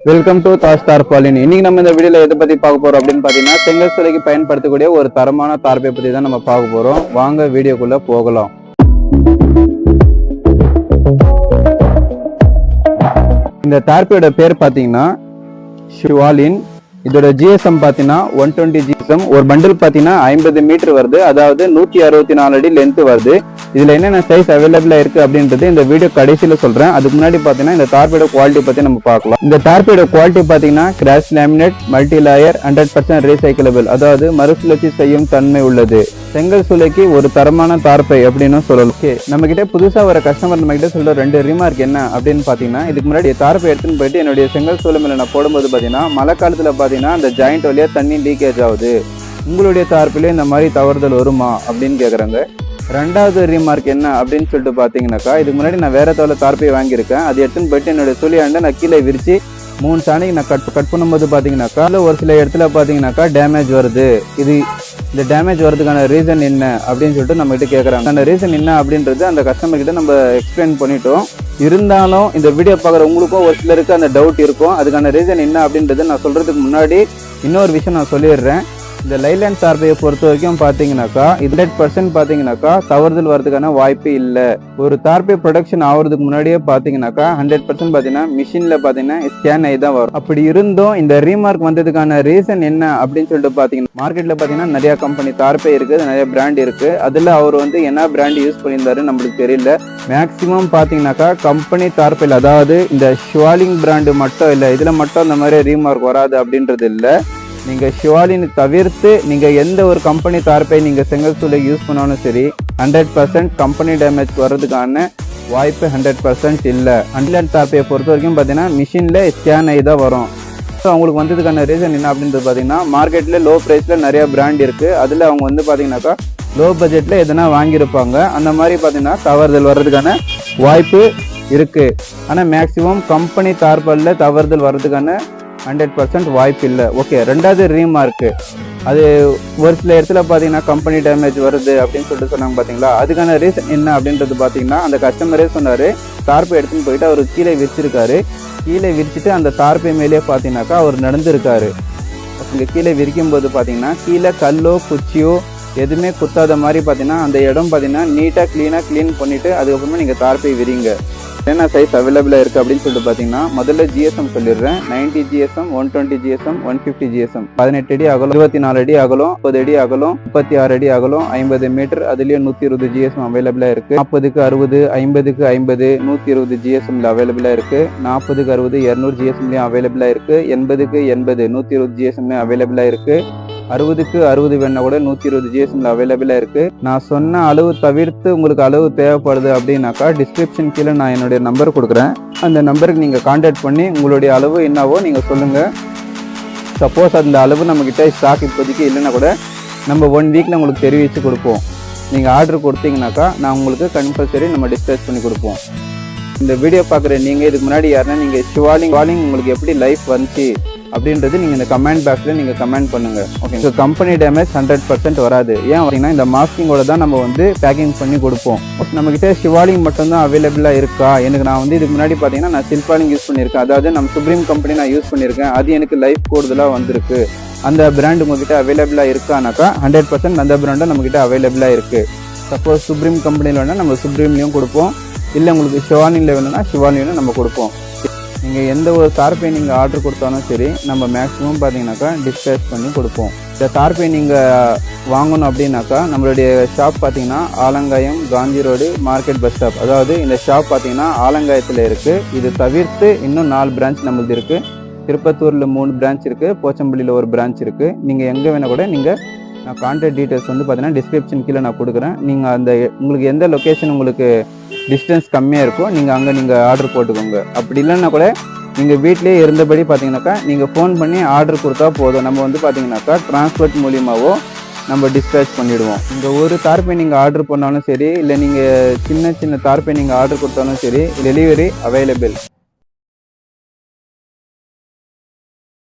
Welcome to Das தார்பாலின் இன்னைக்கு நம்ம இந்த வீடியோல எதை பத்தி பார்க்க போறோம் அப்படின்னு பாத்தீங்கன்னா செங்கல் சிலைக்கு பயன்படுத்தக்கூடிய ஒரு தரமான தார்ப்பை பத்தி தான் நம்ம பார்க்க போறோம். வாங்க வீடியோக்குள்ள போகலாம். இந்த தார்ப்பையோட பேர் பாத்தீங்கன்னா ஷிவாலின் இதோட ஜிஎஸ்எம் பார்த்தீங்கன்னா ஒன் டுவெண்ட்டி ஜிஎஸ்எம் ஒரு பண்டில் பார்த்தீங்கன்னா ஐம்பது மீட்டர் வருது. அதாவது நூற்றி அறுபத்தி நாலு அடி லென்த் வருது. இதில் என்னென்ன சைஸ் அவைலபிளாக இருக்குது அப்படின்றது இந்த வீடியோ கடைசியில் சொல்கிறேன் அதுக்கு முன்னாடி பார்த்தீங்கன்னா இந்த தார்பேட குவாலிட்டி பற்றி நம்ம பார்க்கலாம். இந்த தார்பேட குவாலிட்டி பார்த்தீங்கன்னா cross laminate multi layer hundred percent recyclable அதாவது மறுசுழற்சி செய்யும் தன்மை உள்ளது. செங்கல் சூளைக்கு ஒரு தரமான தார்ப்பை அப்படின்னு சொல்லலாம். ஓகே நம்ம கிட்ட புதுசாக வர கஸ்டமர் நம்ம கிட்ட சொல்கிற ரெண்டு ரிமார்க் என்ன அப்படின்னு பார்த்தீங்கன்னா இதுக்கு முன்னாடி தார்ப்பை எடுத்துன்னு போயிட்டு என்னுடைய செங்கல் சூளை மேலே நான் போடும்போது பார்த்தீங்கன்னா மழை காலத்தில் பார்த்தீங்கன்னா அந்த ஜாயிண்ட் வழியாக தண்ணி லீக்கேஜ் ஆகுது. உங்களுடைய தார்ப்பிலே இந்த மாதிரி தவறுதல் வருமா அப்படின்னு கேட்குறாங்க ரெண்டாவது ரீமார்க் என்ன அப்படின்னு சொல்லிட்டு பார்த்தீங்கன்னாக்கா இதுக்கு முன்னாடி நான் வேறு தவிர தார்ப்பை வாங்கியிருக்கேன். அது எடுத்துன்னு போயிட்டு என்னோட துளியாண்டை நான் கீழே விரித்து மூணு சாணிக்கு நான் கட் கட் பண்ணும்போது பார்த்தீங்கன்னாக்கா இல்லை ஒரு சில இடத்துல பார்த்தீங்கன்னாக்கா டேமேஜ் வருது. இது இந்த டேமேஜ் வரதுக்கான ரீசன் என்ன அப்படின்னு சொல்லிட்டு நம்ம கிட்ட கேட்குறாங்க அந்த ரீசன் என்ன அப்படின்றது அந்த கஸ்டமர் கிட்ட நம்ம எக்ஸ்பிளைன் பண்ணிட்டோம். இருந்தாலும் இந்த வீடியோ பார்க்குற உங்களுக்கும் ஒரு சிலருக்கு அந்த டவுட் இருக்கும். அதுக்கான ரீசன் என்ன அப்படின்றது நான் சொல்கிறதுக்கு முன்னாடி இன்னொரு விஷயம் நான் சொல்லிடுறேன். இந்த லைலாண்ட் தார்பையை பொறுத்த வரைக்கும் பார்த்தீங்கன்னாக்கா ஹண்ட்ரட் பர்சன்ட் பார்த்தீங்கன்னாக்கா தவறுதல் வரதுக்கான வாய்ப்பு இல்லை. ஒரு தார்பை ப்ரொடக்ஷன் ஆகிறதுக்கு முன்னாடியே பார்த்தீங்கன்னாக்கா ஹண்ட்ரட் பர்சன்ட் பார்த்தீங்கன்னா மிஷினில் பார்த்தீங்கன்னா ஸ்கேன் ஆகி தான் வரும். அப்படி இருந்தும் இந்த ரீமார்க் வந்ததுக்கான ரீசன் என்ன அப்படின்னு சொல்லிட்டு பார்த்தீங்கன்னா மார்க்கெட்டில் பார்த்தீங்கன்னா நிறைய கம்பெனி தார்பை இருக்குது நிறைய பிராண்ட் இருக்குது அதில் அவர் வந்து என்ன பிராண்ட் யூஸ் பண்ணியிருந்தாரு நம்மளுக்கு தெரியல. மேக்ஸிமம் பார்த்தீங்கன்னாக்கா கம்பெனி தார்பையில் அதாவது இந்த ஷுவாலிங் பிராண்டு மட்டும் இல்லை. இதில் மட்டும் இந்த மாதிரி ரீமார்க் வராது அப்படின்றது இல்லை. நீங்கள் ஷிவாலின் தவிர்த்து நீங்கள் எந்த ஒரு கம்பெனி தார்ப்பை நீங்கள் செங்கல் சூளை யூஸ் பண்ணாலும் சரி ஹண்ட்ரட் பர்சன்ட் கம்பெனி டேமேஜ் வர்றதுக்கான வாய்ப்பு ஹண்ட்ரட் பர்சன்ட் இல்லை. ஹண்ட்ரட் தார்ப்பையை பொறுத்த வரைக்கும் பார்த்தீங்கன்னா மிஷினில் ஸ்கேன் ஆகி தான் வரும். ஸோ அவங்களுக்கு வந்ததுக்கான ரீசன் என்ன அப்படின்றது பார்த்தீங்கன்னா மார்க்கெட்டில் லோ ப்ரைஸில் நிறையா பிராண்ட் இருக்குது அதில் அவங்க வந்து பார்த்தீங்கன்னாக்கா லோ பட்ஜெட்டில் எதனா வாங்கியிருப்பாங்க. அந்த மாதிரி பார்த்தீங்கன்னா தவறுதல் வர்றதுக்கான வாய்ப்பு இருக்குது ஆனால் மேக்ஸிமம் கம்பெனி தார்பலில் தவறுதல் வர்றதுக்கான ஹண்ட்ரட் பர்சன்ட் வாய்ப்பு இல்லை. ஓகே ரெண்டாவது ரீமார்க்கு அது ஒரு சில இடத்துல பார்த்தீங்கன்னா கம்பெனி டேமேஜ் வருது அப்படின்னு சொல்லிட்டு சொன்னாங்க பார்த்தீங்களா அதுக்கான ரீசன் என்ன அப்படின்றது பார்த்தீங்கன்னா அந்த கஸ்டமரே சொன்னார் தார்ப்பை எடுத்துன்னு போயிட்டு அவர் கீழே விரிச்சிருக்காரு. கீழே விரிச்சிட்டு அந்த தார்ப்பை மேலே பார்த்தீங்கன்னாக்கா அவர் நடந்திருக்காரு. இங்கே கீழே விரிக்கும் போது பார்த்தீங்கன்னா கீழே கல்லோ குச்சியோ எதுவுமே குத்தாத மாதிரி பார்த்தீங்கன்னா அந்த இடம் பார்த்தீங்கன்னா நீட்டாக க்ளீனாக க்ளீன் பண்ணிவிட்டு அதுக்கப்புறமா நீங்கள் தார்ப்பை விரிங்க. என்ன சைஸ் அவைலபிளாக இருக்குது அப்படின்னு சொல்லிட்டு பார்த்தீங்கன்னா முதல்ல ஜிஎஸ்எம் சொல்லிடுறேன். Ninety GSM one twenty GSM one fifty GSM பதினெட்டு அடி அகலம் இருபத்தி நாலு அடி அகலம் முப்பது அடி அகலம் முப்பத்தி ஆறு அடி அகலம் ஐம்பது மீட்டர். அதுலேயும் நூற்றி இருபது ஜிஎஸ்எம் அவைலபிளாக இருக்குது நாற்பதுக்கு அறுபது ஐம்பதுக்கு ஐம்பது நூற்றி இருபது ஜிஎஸ்எம்ல அவைலபிளாக இருக்குது நாற்பதுக்கு அறுபது இரநூறு ஜிஎஸ்எம்லையும் அவைலபிளாக இருக்குது எண்பதுக்கு எண்பது நூற்றி இருபது ஜிஎஸ்எம்லையும் அவைலபிளாக இருக்குது அறுபதுக்கு அறுபது வேணா கூட நூற்றி இருபது ஜிஎஸ்எம்ல அவைலபிளாக இருக்குது நான் சொன்ன அளவு தவிர்த்து உங்களுக்கு அளவு தேவைப்படுது அப்படின்னாக்கா டிஸ்கிரிப்ஷன் கீழே நான் என்னுடைய நம்பர் கொடுக்குறேன். அந்த நம்பருக்கு நீங்கள் காண்டாக்ட் பண்ணி உங்களுடைய அளவு என்னவோ நீங்கள் சொல்லுங்கள் சப்போஸ் அந்த அளவு நம்மக்கிட்ட ஸ்டாக் இப்போதைக்கு இல்லைன்னா கூட நம்ம ஒன் வீக்கில் உங்களுக்கு தெரிவித்து கொடுப்போம். நீங்கள் ஆர்டர் கொடுத்தீங்கன்னாக்கா நான் உங்களுக்கு கம்பல்சரி நம்ம டிஸ்கஸ் பண்ணி கொடுப்போம். இந்த வீடியோ பார்க்குற நீங்கள் இதுக்கு முன்னாடி யாருன்னா நீங்கள் ஷிவாலிங் வாலிங் உங்களுக்கு எப்படி லைஃப் வந்துச்சு? அப்படின்றது நீங்கள் இந்த கமெண்ட் பாக்ஸில் நீங்கள் கமெண்ட் பண்ணுங்கள் okay so company damage hundred percent வராது. ஏன் பார்த்தீங்கன்னா இந்த மாஸ்கிங்கோட தான் நம்ம வந்து பேக்கிங் பண்ணி கொடுப்போம். நம்மக்கிட்ட ஷிவாலிங் மட்டும்தான் அவைலபிளாக இருக்கா? எனக்கு நான் வந்து இதுக்கு முன்னாடி பார்த்தீங்கன்னா நான் சில்பாலிங் யூஸ் பண்ணியிருக்கேன். அதாவது நம்ம சுப்ரீம் கம்பெனி நான் யூஸ் பண்ணியிருக்கேன். அது எனக்கு லைஃப் கூடுதலாக வந்திருக்கு. அந்த பிராண்ட் உங்ககிட்ட அவைலபிளாக இருக்கானாக்கா ஹண்ட்ரட் பர்சன்ட் அந்த பிராண்டும் நம்மக்கிட்ட அவைலபிளாக இருக்குது சப்போஸ் சுப்ரீம் கம்பெனியில் வேணால் நம்ம சுப்ரீம்லேயும் கொடுப்போம். இல்லை உங்களுக்கு ஷிவானியில் வேணும்னா ஷிவானிலையும் நம்ம கொடுப்போம். நீங்கள் எந்த ஒரு தார்பை நீங்கள் ஆர்டர் கொடுத்தாலும் சரி நம்ம மேக்ஸிமம் பார்த்தீங்கன்னாக்கா டிஸ்பேச் பண்ணி கொடுப்போம். இந்த தார்பை நீங்கள் வாங்கணும் அப்படின்னாக்கா நம்மளுடைய ஷாப் பார்த்தீங்கன்னா Alangayam Gandhi road market bus stop அதாவது இந்த ஷாப் பார்த்தீங்கன்னா ஆலங்காயத்தில் இருக்குது இது தவிர்த்து இன்னும் நாலு பிரான்ச் நம்மளுது இருக்குது திருப்பத்தூரில் மூணு பிரான்ச் இருக்குது போச்சம்பள்ளியில் ஒரு பிரான்ச் இருக்குது நீங்கள் எங்கே வேணால் கூட நீங்கள் நான் கான்டாக்ட் டீட்டெயில்ஸ் வந்து பார்த்தீங்கன்னா டிஸ்கிரிப்ஷன் கீழே நான் கொடுக்குறேன். நீங்கள் அந்த உங்களுக்கு எந்த லொக்கேஷன் உங்களுக்கு டிஸ்டன்ஸ் கம்மியாக இருக்கும். நீங்கள் அங்கே நீங்கள் ஆர்டர் போட்டுக்கோங்க. அப்படி இல்லைன்னா கூட நீங்கள் வீட்டிலேயே இருந்தபடி பார்த்தீங்கன்னாக்கா நீங்கள் ஃபோன் பண்ணி ஆர்டர் கொடுத்தா போதும். நம்ம வந்து பார்த்தீங்கன்னாக்கா டிரான்ஸ்போர்ட் மூலியமாவோ நம்ம டிஸ்பேச் பண்ணிவிடுவோம் இந்த ஒரு தார்ப்பை நீங்கள் ஆர்டர் பண்ணாலும் சரி இல்லை நீங்கள் சின்ன சின்ன தார்ப்பை நீங்கள் ஆர்டர் கொடுத்தாலும் சரி டெலிவரி அவைலபிள்